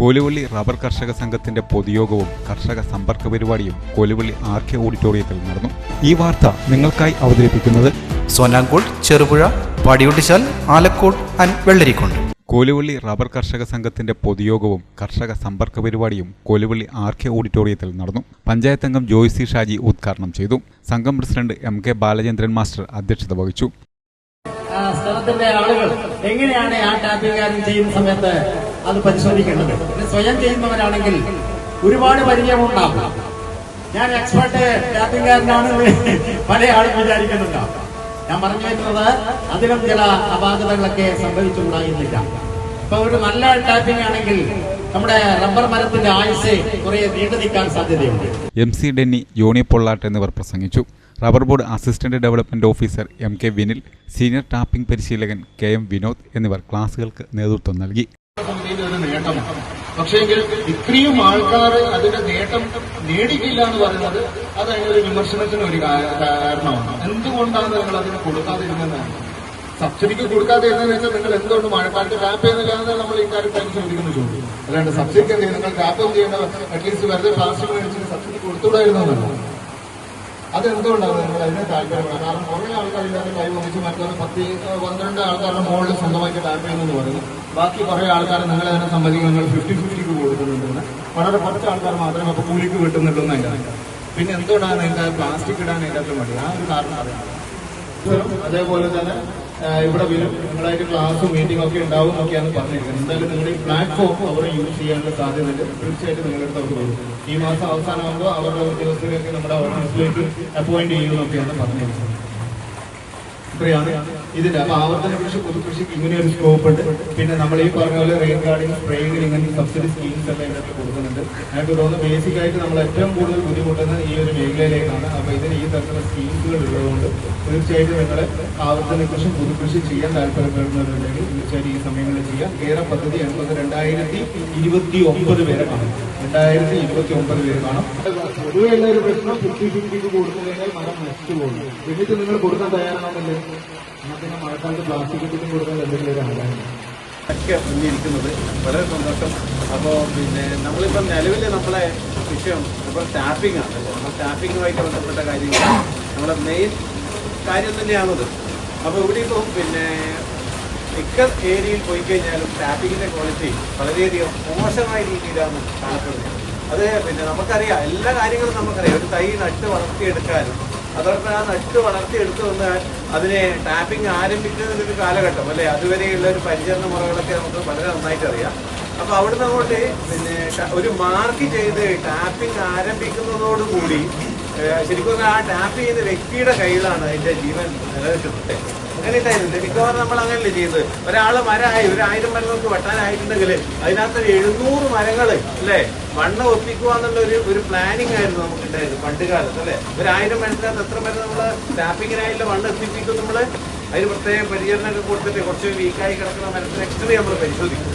Koluvally rubber കർഷക സംഘത്തിന്റെ പൊതുയോഗവും കർഷക സമ്പർക്ക പരിപാടിയും കോലുവള്ളി ആർ കെ ഓഡിറ്റോറിയത്തിൽ നടന്നു. ഈ വാർത്ത നിങ്ങൾക്കായി അവതരിപ്പിക്കുന്നത് സോനാങ്കോട് ചെറുപുഴ പാടിയൊട്ടിച്ചാൽ ആലക്കോട് ആൻഡ് വെള്ളരിക്കുണ്ട് കോലുവള്ളി റബ്ബർ കർഷക സംഘത്തിന്റെ പൊതുയോഗവും കർഷക സമ്പർക്ക പരിപാടിയും കോലുവള്ളി ആർ കെ ഓഡിറ്റോറിയത്തിൽ നടന്നു. പഞ്ചായത്ത് അംഗം ജോയ്സി ഷാജി ഉദ്ഘാടനം ചെയ്തു. സംഘം president M K Balachandran master അധ്യക്ഷത വഹിച്ചു. ആ സ്ഥലത്തിന്റെ ആളുകൾ എങ്ങനെയാണ് ആ ടാപ്പിംഗ് ചെയ്യുന്ന സമയത്ത് അത് പരിശോധിക്കേണ്ടത്. സ്വയം ചെയ്യുന്നവരാണെങ്കിൽ ഒരുപാട് പരിചയമുണ്ടാകും. ഞാൻ എക്സ്പെർട്ട് ടാപ്പിംഗുകാരനാണെന്ന് പല ആളും വിചാരിക്കുന്നുണ്ടാവും ഞാൻ പറഞ്ഞു വരുന്നത് അതിലും ചില അപാകതകളൊക്കെ സംഭവിച്ചുകൂടായിരുന്നില്ല. ഇപ്പൊ ഒരു നല്ല ടാപ്പിംഗ് ആണെങ്കിൽ നമ്മുടെ റബ്ബർ മരത്തിന്റെ ആയുസ് കുറെ നീണ്ടു നിൽക്കാൻ സാധ്യതയുണ്ട്. എം സി ഡെന്നി ജോണി പൊള്ളാട്ട് എന്നിവർ പ്രസംഗിച്ചു. Rubber board assistant development officer M K Vinil senior tapping പരിശീലകൻ കെ എം വിനോദ് എന്നിവർ ക്ലാസുകൾക്ക് നേതൃത്വം നൽകി. നേട്ടമാണ് പക്ഷേങ്കിൽ ഇത്രയും ആൾക്കാർ അതിന്റെ നേട്ടം നേടിയില്ല എന്ന് പറയുന്നത് അത് അതിന്റെ ഒരു വിമർശനത്തിന് ഒരു കാരണമാണ്. എന്തുകൊണ്ടാണ് നിങ്ങൾ അതിന് കൊടുക്കാതിരുന്നതെന്നാണ് സബ്സിഡിക്ക് കൊടുക്കാതെ എന്ന് വെച്ചാൽ നിങ്ങൾ എന്തുകൊണ്ട് മഴക്കാലത്ത് ടാപ്പ് ചെയ്യുന്നില്ലാതെ നമ്മൾ ഈ കാര്യം പരിശോധിക്കുന്ന ചോദ്യം. അല്ലാണ്ട് സബ്സിഡിക്ക് എന്ത് നിങ്ങൾ ടാപ്പ് ചെയ്യേണ്ട അറ്റ്ലീസ്റ്റ് വെറുതെ പ്ലാസ്റ്റിക് മേടിച്ചിട്ട് സബ്സിഡി കൊടുത്തുകൂടായിരുന്നു എന്നല്ല. അതെന്തുകൊണ്ടാണ് നിങ്ങൾ അതിനെ താല്പര്യപ്പെടുന്നത്? കാരണം കുറേ ഇതിനകത്ത് കൈ വഹിച്ച് മറ്റൊരു പത്ത് പന്ത്രണ്ട് ആൾക്കാരുടെ മുകളിൽ സ്വന്തമായിട്ട് ടാപ്പ് ചെയ്യുന്നു പറയുന്നു. ബാക്കി കുറെ ആൾക്കാർ നിങ്ങൾ തന്നെ സംബന്ധിച്ച് നിങ്ങൾ ഫിഫ്റ്റി ഫിഫ്റ്റിക്ക് കൊടുക്കുന്നുണ്ടെന്ന്. വളരെ കുറച്ച് ആൾക്കാർ മാത്രമേ അപ്പോൾ കൂലിക്ക് കിട്ടുന്നുള്ളൂ എന്നല്ല പിന്നെ എന്തുകൊണ്ടാണ് നിങ്ങൾക്ക് പ്ലാസ്റ്റിക് ഇടാൻ അതിന്റെ മതി ആ ഒരു കാരണം അറിയാം. അതേപോലെ തന്നെ ഇവിടെ വരും. നിങ്ങളായിട്ട് ക്ലാസ് മീറ്റിംഗ് ഒക്കെ ഉണ്ടാവും എന്നൊക്കെയാണ് പറഞ്ഞിരിക്കുന്നത്. എന്തായാലും നിങ്ങളുടെ ഈ പ്ലാറ്റ്ഫോം അവർ യൂസ് ചെയ്യാനുള്ള സാധ്യതയുണ്ട്. തീർച്ചയായിട്ടും നിങ്ങളുടെ അടുത്ത് അവർ ഈ മാസം അവസാനമാകുമ്പോൾ അവരുടെ ഉദ്യോഗസ്ഥരെയൊക്കെ നമ്മുടെ ഓഫീസിലേക്ക് അപ്പോയിന്റ് ചെയ്യുമെന്നൊക്കെയാണ് പറഞ്ഞിരിക്കുന്നത്. ഇത്രയാണ്. ഇതിന്റെ അപ്പൊ ആവർത്തന കൃഷി പൊതുകൃഷിക്ക് ഇങ്ങനെ ഒരു സ്കോപ്പ് ഉണ്ട്. പിന്നെ നമ്മൾ ഈ പറഞ്ഞ പോലെ റെയിൻ ഗാർഡിങ് സ്പ്രേയിങ് ഇങ്ങനെ സബ്സിഡി സ്കീംസ് എല്ലാം ഇതിനകത്ത് കൊടുക്കുന്നുണ്ട്. എനിക്ക് തോന്നുന്നു ബേസിക് ആയിട്ട് നമ്മൾ ഏറ്റവും കൂടുതൽ ബുദ്ധിമുട്ടുന്നത് ഈ ഒരു മേഖലയിലേക്കാണ്. അപ്പൊ ഇതിന് ഈ തരത്തിലുള്ള സ്കീംസുകൾ ഉള്ളതുകൊണ്ട് തീർച്ചയായിട്ടും നിങ്ങളെ ആവർത്തന കൃഷി പൊതുകൃഷി ചെയ്യാൻ താല്പര്യപ്പെടുന്നവരുണ്ടെങ്കിൽ തീർച്ചയായിട്ടും ഈ സമയങ്ങളിൽ ചെയ്യാം. കേരള പദ്ധതി എൺപത് രണ്ടായിരത്തി ഇരുപത്തി ഒമ്പത് പേരെ കാണും. രണ്ടായിരത്തി ഇരുപത്തി ഒമ്പത് പേര് കാണും പൊതുവെ ഉള്ള ഒരു പ്രശ്നം ഫിഫ്റ്റി ഫിഫ്റ്റിക്ക് കൊടുത്തു കഴിഞ്ഞാൽ മരം നശിച്ചു പോകുന്നു. എന്നിട്ട് നിങ്ങൾ കൊടുക്കാൻ തയ്യാറാണെന്നല്ലേ എന്നാൽ പിന്നെ മഴക്കാലത്ത് പ്ലാസ്റ്റിക് കുട്ടിക്കും കൊടുക്കാൻ എന്തെങ്കിലും ഒരു ആഗ്രഹം ഒക്കെ മുന്നിരിക്കുന്നത്. വളരെ സന്തോഷം. അപ്പോൾ പിന്നെ നമ്മളിപ്പം നിലവിൽ നമ്മളെ വിഷയം ഇപ്പോൾ സ്റ്റാഫിംഗ് ആണ്. അപ്പോൾ സ്റ്റാഫിങ്ങുമായിട്ട് ബന്ധപ്പെട്ട കാര്യങ്ങൾ നമ്മുടെ മെയിൻ കാര്യം തന്നെയാണത്. അപ്പോൾ ഇവിടെ ഇപ്പം പിന്നെ മിക്ക ഏരിയയിൽ പോയി കഴിഞ്ഞാലും ടാപ്പിങ്ങിന്റെ ക്വാളിറ്റി വളരെയധികം മോശമായ രീതിയിലാണ് കാണപ്പെടുന്നത്. അത് പിന്നെ നമുക്കറിയാം എല്ലാ കാര്യങ്ങളും നമുക്കറിയാം. ഒരു തൈ നട്ട് വളർത്തിയെടുക്കാനും അതോടൊപ്പം ആ നട്ട് വളർത്തിയെടുത്തു വന്നാൽ അതിനെ ടാപ്പിംഗ് ആരംഭിക്കുന്ന ഒരു കാലഘട്ടം അല്ലേ? അതുവരെയുള്ള ഒരു പരിചരണ മുറകളൊക്കെ നമുക്ക് വളരെ നന്നായിട്ട് അറിയാം. അപ്പൊ അവിടുന്ന് അങ്ങോട്ട് പിന്നെ ഒരു മാർക്ക് ചെയ്ത് ടാപ്പിംഗ് ആരംഭിക്കുന്നതോടുകൂടി ശരിക്കും ആ ടാപ്പ് ചെയ്യുന്ന വ്യക്തിയുടെ കയ്യിലാണ് അതിന്റെ ജീവൻ നിലനിൽക്കുന്നത്. അങ്ങനെ മിക്കവാറും നമ്മൾ അങ്ങനെയല്ലേ ചെയ്യുന്നത് ഒരാൾ മരമായി ഒരു ആയിരം മരം നമുക്ക് വെട്ടാനായിട്ടുണ്ടെങ്കിൽ അതിനകത്ത് എഴുന്നൂറ് മരങ്ങൾ അല്ലേ? മണ്ണ് ഒപ്പിക്കുക എന്നുള്ള ഒരു ഒരു പ്ലാനിങ് ആയിരുന്നു നമുക്ക് ഉണ്ടായിരുന്നത് പണ്ട് കാലത്ത് അല്ലേ? ഒരു ആയിരം മരത്തിനകത്ത് എത്ര മരം നമ്മൾ ടാപ്പിങ്ങിനായിട്ടുള്ള മണ്ണ് എത്തിപ്പിക്കും നമ്മൾ അതിന് പ്രത്യേകം പരിചരണമൊക്കെ കൊടുത്തിട്ട് കുറച്ച് വീക്കായി കിടക്കുന്ന മരത്തിന് എക്സ്ട്രീ നമ്മൾ പരിശോധിക്കും.